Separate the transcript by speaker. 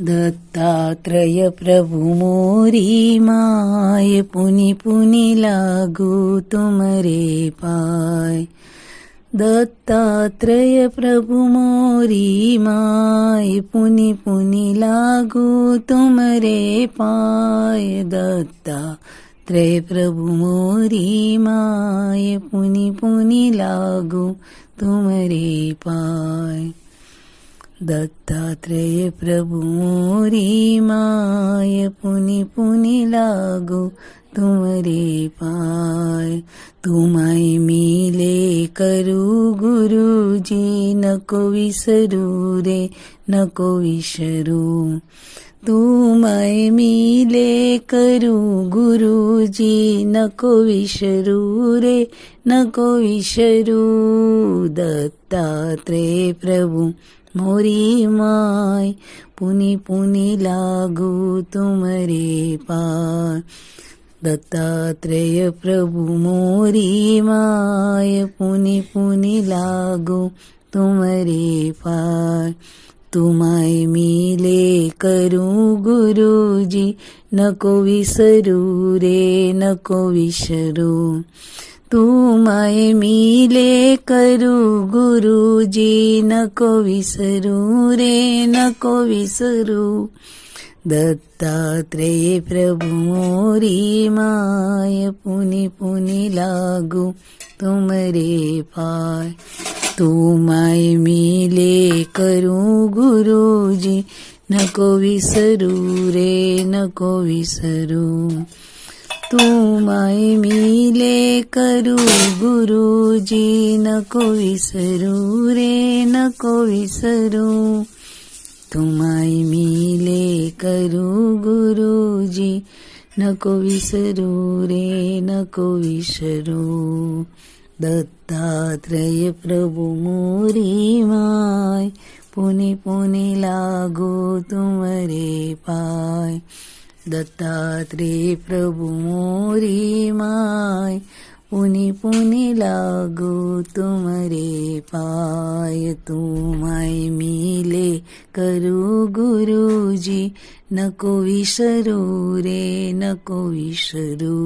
Speaker 1: दत्तात्रय प्रभु मोरी my पुनि पुनि लागू तुमरे पाय दत्तात्रय प्रभु मोरी माय पुनि पुनि लागू तुमरे पाय दत्ता त्रय प्रभु मोरी माय पुनि पुनि लागू तुमरे पाय दत्तात्रेय प्रभु मोरी माय, पुनि पुनि लागो तुमरे पाय। तुमाय मिले करू गुरुजी नको विसरू रे नको विसरू तुमाय मिले करू गुरुजी नको विसरू रे नको विसरू दत्तात्रेय प्रभु मोरी माय पुनि पुनि लागू तुमरे पाय दत्तात्रेय प्रभु मोरी माय पुनि पुनि लागू तुमरे पाय तुमाय मिले करू गुरुजी नको विसरू रे नको विसरू तुमाय मिले करू गुरुजी नको विसरू रे नको विसरू। दत्तात्रेय प्रभु, मोरी माय, पुनि पुनि लागू तुमरे पाय तुमाय मिले करू गुरुजी नको विसरू रे नको विसरू। તુમાય મિલે કરું ગુરુજી ન કોઈ સરું રે ન કોઈ સરું તુમાય મિલે કરું ગુરુજી ન કોઈ સરું રે ન કોઈ સરું દત્તાત્રેય પ્રભુ મોરી માય પુને પુને લાગો તુમરે પાય दत्तात्रे प्रभु मोरी माय पुनि पुनि लागो तुमरे पाय तुमाय मिले करू गुरुजी नको विसरू रे नको विसरू।